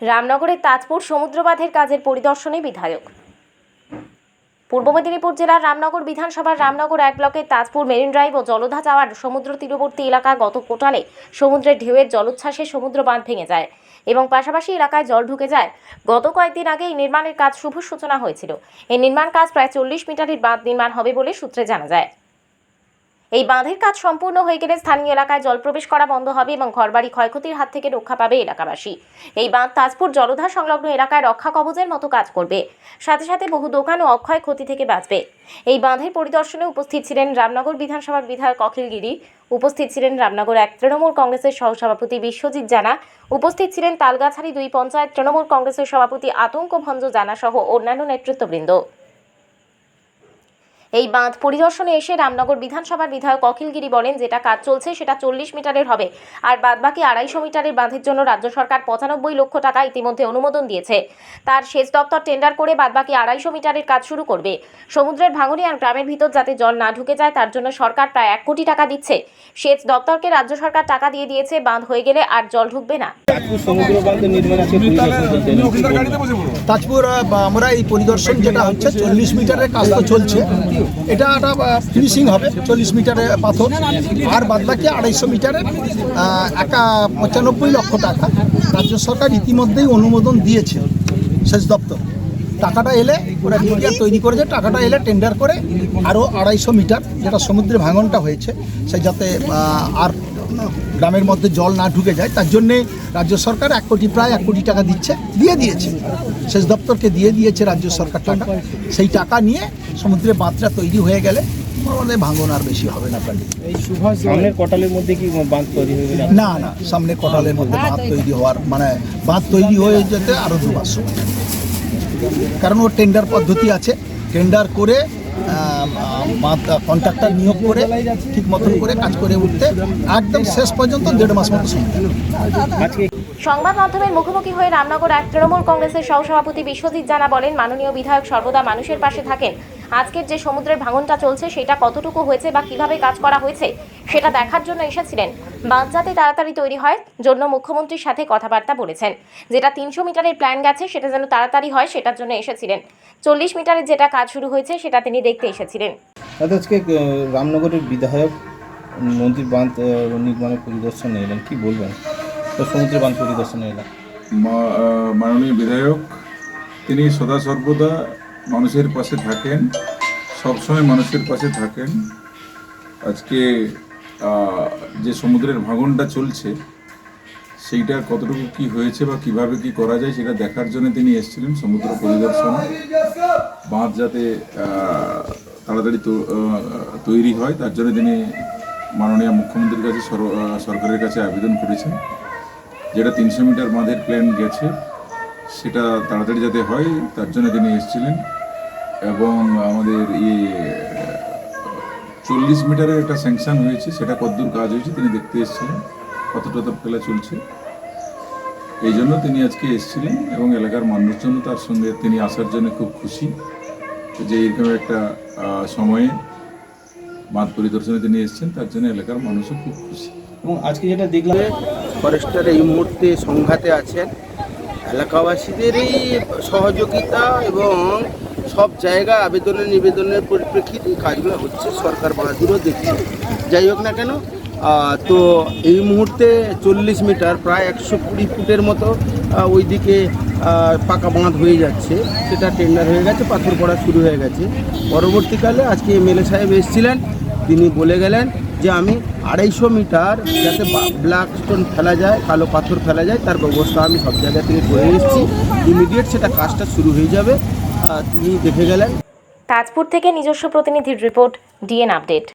রামনগরের তাজপুর সমুদ্র বাঁধের কাজের পরিদর্শনে বিধায়ক। পূর্ব মেদিনীপুর জেলার রামনগর বিধানসভার রামনগর এক ব্লকের তাজপুর, মেরিন ড্রাইভ ও জলধা যাওয়ার সমুদ্র তীরবর্তী এলাকা গত কোটালে সমুদ্রের ঢেউয়ের জলোচ্ছ্বাসে সমুদ্র বাঁধ ভেঙে যায় এবং পাশাপাশি এলাকায় জল ঢুকে যায়। গত কয়েকদিন আগে এই নির্মাণের কাজ শুভ সূচনা হয়েছিল। এই নির্মাণ কাজ প্রায় চল্লিশ মিটারের বাঁধ নির্মাণ হবে বলে সূত্রে জানা যায়। এই বাঁধের কাজ সম্পূর্ণ হয়ে গেলে স্থানীয় এলাকায় জল প্রবেশ করা বন্ধ হবে এবং ঘরবাড়ি ক্ষয়ক্ষতির হাত থেকে রক্ষা পাবে এলাকাবাসী। এই বাঁধ তাজপুর জলধার সংলগ্ন এলাকায় রক্ষা কবচের মতো কাজ করবে। সাথে সাথে বহু দোকান ও অক্ষয় ক্ষতি থেকে বাঁচবে। এই বাঁধের পরিদর্শনে উপস্থিত ছিলেন রামনগর বিধানসভার বিধায়ক অখিল গিরি, উপস্থিত ছিলেন রামনগর এক তৃণমূল কংগ্রেসের সহসভাপতি বিশ্বজিৎ জানা, উপস্থিত ছিলেন তালগাছাড়ি দুই পঞ্চায়েত তৃণমূল কংগ্রেসের সভাপতি আতঙ্ক ভঞ্জ জানা সহ অন্যান্য নেতৃত্ববৃন্দ। এই বাঁধ পরিদর্শনে এসে রামনগর বিধানসভার বিধায়ক অখিলগিরি বলেন, যেটা কাজ চলছে সেটা চল্লিশ মিটারের হবে। আর বাদবাকি আড়াইশো মিটারের বাঁধের জন্য রাজ্য সরকার পঁচানব্বই লক্ষ টাকা ইতিমধ্যে অনুমোদন দিয়েছে। তার সেচ দপ্তর টেন্ডার করে বাদবাকি আড়াইশো মিটারের কাজ শুরু করবে। সমুদ্রের ভাঙনে আর গ্রামের ভিতর যাতে জল না ঢুকে যায়, তার জন্য সরকার প্রায় এক কোটি টাকা দিচ্ছে। সেচ দপ্তরকে রাজ্য সরকার টাকা দিয়ে দিয়েছে, বাঁধ হয়ে গেলে আর জল ঢুকবে না। তাজপুর আমরা এই পরিদর্শন যেটা হচ্ছে, চল্লিশ মিটারের কাজ তো চলছে। এটা একটা ফিনিশিং হবে, চল্লিশ মিটারের পাথর। আর বাদবাকি আড়াইশো মিটারের একা পঁচানব্বই লক্ষ টাকা। রাজ্য সরকার ইতিমধ্যেই অনুমোদন দিয়েছে সেচ দপ্তর। টাকাটা এলে ওরা মিডিয়া তৈরি করেছে, টাকাটা এলে টেন্ডার করে আরও আড়াইশো মিটার, যেটা সমুদ্রে ভাঙনটা হয়েছে, সে যাতে আর গ্রামের মধ্যে জল না ঢুকে যায় তার জন্যে রাজ্য সরকার এক কোটি প্রায় এক কোটি টাকা দিচ্ছে দিয়ে দিয়েছে। সেচ দপ্তরকে দিয়ে দিয়েছে রাজ্য সরকার টাকা। সেই টাকা নিয়ে সমুদ্রে বাঁধটা তৈরি হয়ে গেলে আমাদের ভাঙন আর বেশি হবে না প্রায় সামনের কটালের মধ্যে কি বাঁধ তৈরি হয়ে না? না সামনে কটালের মধ্যে বাঁধ তৈরি হওয়ার মানে বাঁধ তৈরি হয়ে যেতে আরও দু মাস সময় কারণ ওর টেন্ডার পদ্ধতি আছে। টেন্ডার করে কন্ট্রাক্টর নিয়োগ করে ঠিক মতন করে কাজ করে উঠতে একদম শেষ পর্যন্ত দেড় মাস মতো সময় সংবাদ মাধ্যমের মুখোমুখি হয়ে রামনগর এক তৃণমূল কংগ্রেসের সহসভাপতি বিশ্বজিৎ জানা বলেন, মাননীয় বিধায়ক সর্বদা মানুষের পাশে থাকেন। আজকের যে সমুদ্রের ভাঙনটা চলছে, সেটা কতটুকু হয়েছে বা কীভাবে কাজ করা হয়েছে সেটা দেখার জন্য এসেছিলেন। বাঁধ যাতে তাড়াতাড়ি তৈরি হয় জন্য মুখ্যমন্ত্রীর সাথে কথাবার্তা বলেছেন। যেটা তিনশো মিটারের প্ল্যান গেছে সেটা যেন তাড়াতাড়ি হয় সেটার জন্য এসেছিলেন। চল্লিশ মিটারের যেটা কাজ শুরু হয়েছে সেটা তিনি দেখতে এসেছিলেন। আজকে রামনগরের বিধায়ক নদীর বাঁধ নির্মাণের পরিদর্শনে এলেন কি বলবেন? তো সমুদ্রের বাঁধ পরিদর্শনে এলেন মা- মাননীয় বিধায়ক তিনি সদা সর্বদা মানুষের পাশে থাকেন সবসময় মানুষের পাশে থাকেন। আজকে যে সমুদ্রের ভাঙনটা চলছে, সেইটা কতটুকু কি হয়েছে বা কীভাবে কি করা যায় সেটা দেখার জন্য তিনি এসেছিলেন সমুদ্র পরিদর্শনে। বাঁধ যাতে তাড়াতাড়ি তৈরি হয়, তার জন্য তিনি মাননীয় মুখ্যমন্ত্রীর কাছে, সর- সরকারের কাছে আবেদন করেছেন। যেটা তিনশো মিটার বাঁধের প্ল্যান গেছে, সেটা তাড়াতাড়ি যাতে হয়, তার জন্য তিনি এসেছিলেন। এবং আমাদের ইয়ে চল্লিশ মিটারের একটা স্যাংশন হয়েছে, সেটা কতদূর কাজ হয়েছে, তিনি দেখতে এসেছিলেন, কতটা তো ফেলা চলছে। এই জন্য তিনি আজকে এসেছিলেন এবং এলাকার মানুষজন তার সঙ্গে তিনি আসার জন্য খুব খুশি যে এরকম একটা সময়ে বাঁধ পরিদর্শনে তিনি এসেছেন, তার জন্য এলাকার মানুষও খুব খুশি। এবং আজকে যেটা দেখলাম, ফরেস্টার এই মুহূর্তে সংঘাতে আছেন। এলাকাবাসীদেরই সহযোগিতা এবং সব জায়গা আবেদনের, নিবেদনের পরিপ্রেক্ষিতে এই কাজগুলো হচ্ছে। সরকার বাহাদুরও দেখছে। যাই হোক না কেন তো এই মুহূর্তে চল্লিশ মিটার, প্রায় একশো কুড়ি ফুটের মতো ওইদিকে পাকা বাঁধ হয়ে যাচ্ছে। সেটা টেন্ডার হয়ে গেছে, পাথর পড়া শুরু হয়ে গেছে। পরবর্তীকালে আজকে এমএলএ সাহেব এসেছিলেন, তিনি বলে গেলেন যে আমি আড়াইশো মিটার যাতে ব্ল্যাক স্টোন ফেলা যায়, কালো পাথর ফেলা যায়, তার ব্যবস্থা আমি সব জায়গা থেকে করে এসেছি। ইমিডিয়েট সেটা কাজটা শুরু হয়ে যাবে। তিনি দেখে গেলেন। তাজপুর থেকে নিজস্ব প্রতিনিধির রিপোর্ট ডিএন আপডেট।